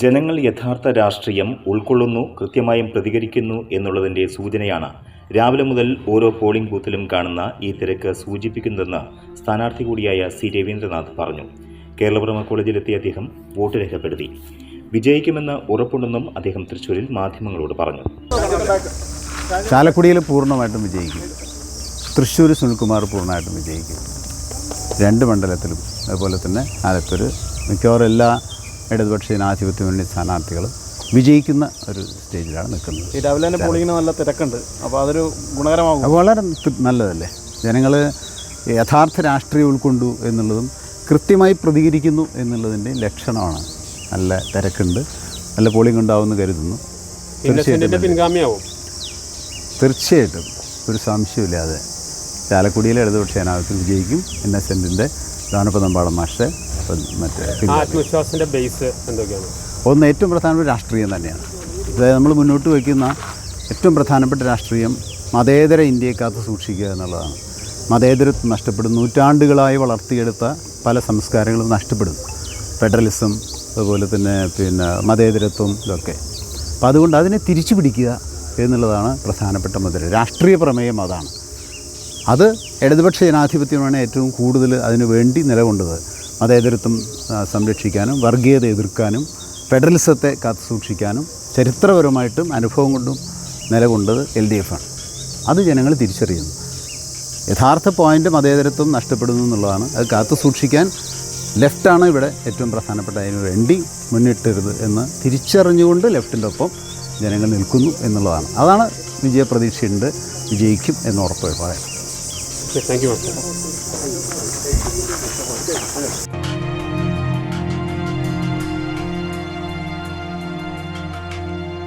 ജനങ്ങൾ യഥാർത്ഥ രാഷ്ട്രീയം ഉൾക്കൊള്ളുന്നു കൃത്യമായും പ്രതികരിക്കുന്നു എന്നുള്ളതിന്റെ സൂചനയാണ് രാവിലെ മുതൽ ഓരോ പോളിംഗ് ബൂത്തിലും കാണുന്ന ഈ തിരക്ക് സൂചിപ്പിക്കുന്നതെന്ന് സ്ഥാനാർത്ഥി കൂടിയായ സി രവീന്ദ്രനാഥ് പറഞ്ഞു. കേരളപ്രമ കോളേജിലെത്തിയ അദ്ദേഹം വോട്ട് രേഖപ്പെടുത്തി. വിജയിക്കുമെന്ന് ഉറപ്പുണ്ടെന്നും അദ്ദേഹം തൃശ്ശൂരിൽ മാധ്യമങ്ങളോട് പറഞ്ഞു. ചാലക്കുടിയിൽ പൂർണമായിട്ടും വിജയിക്കും. തൃശ്ശൂർ സുനിൽകുമാർ പൂർണമായിട്ടും വിജയിക്കും. രണ്ട് മണ്ഡലത്തിലും. അതുപോലെ തന്നെ ആലത്തൂർ മിക്കവാറും എല്ലാ ഇടതുപക്ഷ ജനാധിപത്യ മുന്നണി സ്ഥാനാർത്ഥികൾ വിജയിക്കുന്ന ഒരു സ്റ്റേജിലാണ് നിൽക്കുന്നത്. രാവിലെ തന്നെ പോളിങ്ങിന് നല്ല തിരക്കുണ്ട്. അപ്പോൾ അതൊരു ഗുണകരമാകും. വളരെ നല്ലതല്ലേ? ജനങ്ങൾ യഥാർത്ഥ രാഷ്ട്രീയം ഉൾക്കൊണ്ടു എന്നുള്ളതും കൃത്യമായി പ്രതികരിക്കുന്നു എന്നുള്ളതിന്റെ ലക്ഷണമാണ്. നല്ല തിരക്കുണ്ട്. നല്ല പോളിംഗ് ഉണ്ടാവുമെന്ന് കരുതുന്നു. പിൻഗാമിയാവും. തീർച്ചയായിട്ടും. ഒരു സംശയമില്ലാതെ ചാലക്കുടിയിലെ ഇടതുപക്ഷ ജനാധിപത്യം വിജയിക്കും. ഇന്നസെന്റിന്റെ ദാനപദമ്പാടം മാഷെ. മറ്റേ ആത്മവിശ്വാസത്തിന്റെ ബേസ് എന്തൊക്കെയാണ്? ഒന്ന് ഏറ്റവും പ്രധാനപ്പെട്ട രാഷ്ട്രീയം തന്നെയാണ്. അതായത് നമ്മൾ മുന്നോട്ട് വയ്ക്കുന്ന ഏറ്റവും പ്രധാനപ്പെട്ട രാഷ്ട്രീയം മതേതര ഇന്ത്യയെ കാത്തു സൂക്ഷിക്കുക എന്നുള്ളതാണ്. മതേതരത്വം നഷ്ടപ്പെടും. നൂറ്റാണ്ടുകളായി വളർത്തിയെടുത്ത പല സംസ്കാരങ്ങളും നഷ്ടപ്പെടും ഫെഡറലിസം അതുപോലെ തന്നെ പിന്നെ മതേതരത്വം ഇതൊക്കെ. അപ്പോൾ അതുകൊണ്ട് അതിനെ തിരിച്ചു പിടിക്കുക എന്നുള്ളതാണ് പ്രധാനപ്പെട്ട മുതൽ രാഷ്ട്രീയ പ്രമേയം അതാണ്. അത് ഇടതുപക്ഷ ജനാധിപത്യമാണ് ഏറ്റവും കൂടുതൽ അതിനു വേണ്ടി നിലകൊണ്ടത്. മതേതരത്വം സംരക്ഷിക്കാനും വർഗീയത എതിർക്കാനും ഫെഡറലിസത്തെ കാത്തു സൂക്ഷിക്കാനും ചരിത്രപരമായിട്ടും അനുഭവം കൊണ്ടും നിലകൊണ്ടത് എൽ ഡി എഫാണ് അത് ജനങ്ങൾ തിരിച്ചറിയുന്നു. യഥാർത്ഥ പോയിന്റ് മതേതരത്വം നഷ്ടപ്പെടുന്നു എന്നുള്ളതാണ്. അത് കാത്തു സൂക്ഷിക്കാൻ ലെഫ്റ്റാണ് ഇവിടെ ഏറ്റവും പ്രധാനപ്പെട്ട അതിനു വേണ്ടി മുന്നിട്ടരുത് എന്ന് തിരിച്ചറിഞ്ഞുകൊണ്ട് ലെഫ്റ്റിന്റെ ഒപ്പം ജനങ്ങൾ നിൽക്കുന്നു എന്നുള്ളതാണ്. അതാണ് വിജയപ്രതീക്ഷയുണ്ട്. വിജയിക്കും എന്ന് ഉറപ്പ് പറയാം Thank you.